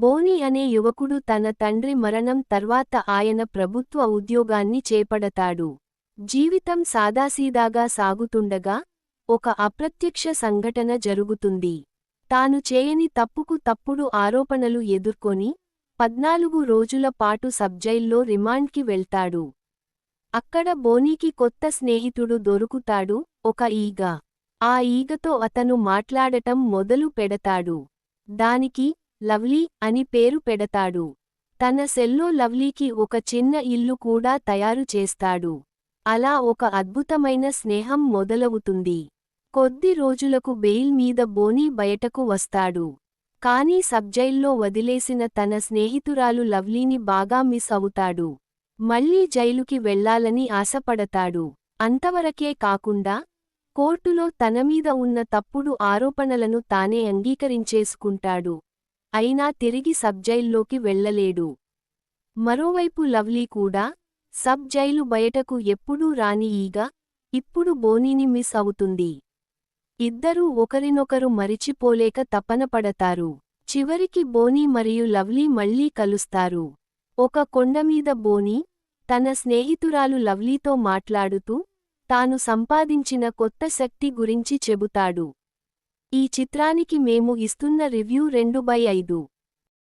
బోని అనే యువకుడు తన తండ్రి మరణం తర్వాత ఆయన ప్రభుత్వ ఉద్యోగాన్ని చేపడతాడు. జీవితం సాదాసీదాగా సాగుతుండగా ఒక అప్రత్యక్ష సంఘటన జరుగుతుంది. తాను చేయని తప్పుకు తప్పుడు ఆరోపణలు ఎదుర్కొని పద్నాలుగు రోజుల పాటు సబ్జైల్లో రిమాండ్కి వెళ్తాడు. అక్కడ బోనీకి కొత్త స్నేహితుడు దొరుకుతాడు ఒక ఈగ. ఆ ఈగతో అతను మాట్లాడటం మొదలు పెడతాడు. దానికి లవ్లీ అని పేరు పెడతాడు. తన సెల్లో లవ్లీకి ఒక చిన్న ఇల్లు కూడా తయారు చేస్తాడు. అలా ఒక అద్భుతమైన స్నేహం మొదలవుతుంది. కొద్ది రోజులకు బెయిల్ మీద బోనీ బయటకు వస్తాడు. కానీ సబ్జైల్లో వదిలేసిన తన స్నేహితురాలు లవ్లీని బాగా మిస్ అవుతాడు. మళ్ళీ జైలుకి వెళ్ళాలని ఆశపడతాడు. అంతవరకే కాకుండా కోర్టులో తనమీద ఉన్న తప్పుడు ఆరోపణలను తానే అంగీకరించేసుకుంటాడు. అయినా తిరిగి సబ్జైల్లోకి వెళ్ళలేడు మరోవైపు లవ్లీ కూడా సబ్ జైలు బయటకు ఎప్పుడూ రాని ఈగ ఇప్పుడు బోనీని మిస్ అవుతుంది. ఇద్దరూ ఒకరినొకరు మరిచిపోలేక తపనపడతారు చివరికి బోనీ మరియు లవ్లీ మళ్ళీ కలుస్తారు. ఒక కొండమీద బోనీ తన స్నేహితురాలు లవ్లీతో మాట్లాడుతూ తాను సంపాదించిన కొత్త శక్తి గురించి చెబుతాడు. ఈ చిత్రానికి మేము ఇస్తున్న రివ్యూ రెండు బై ఐదు.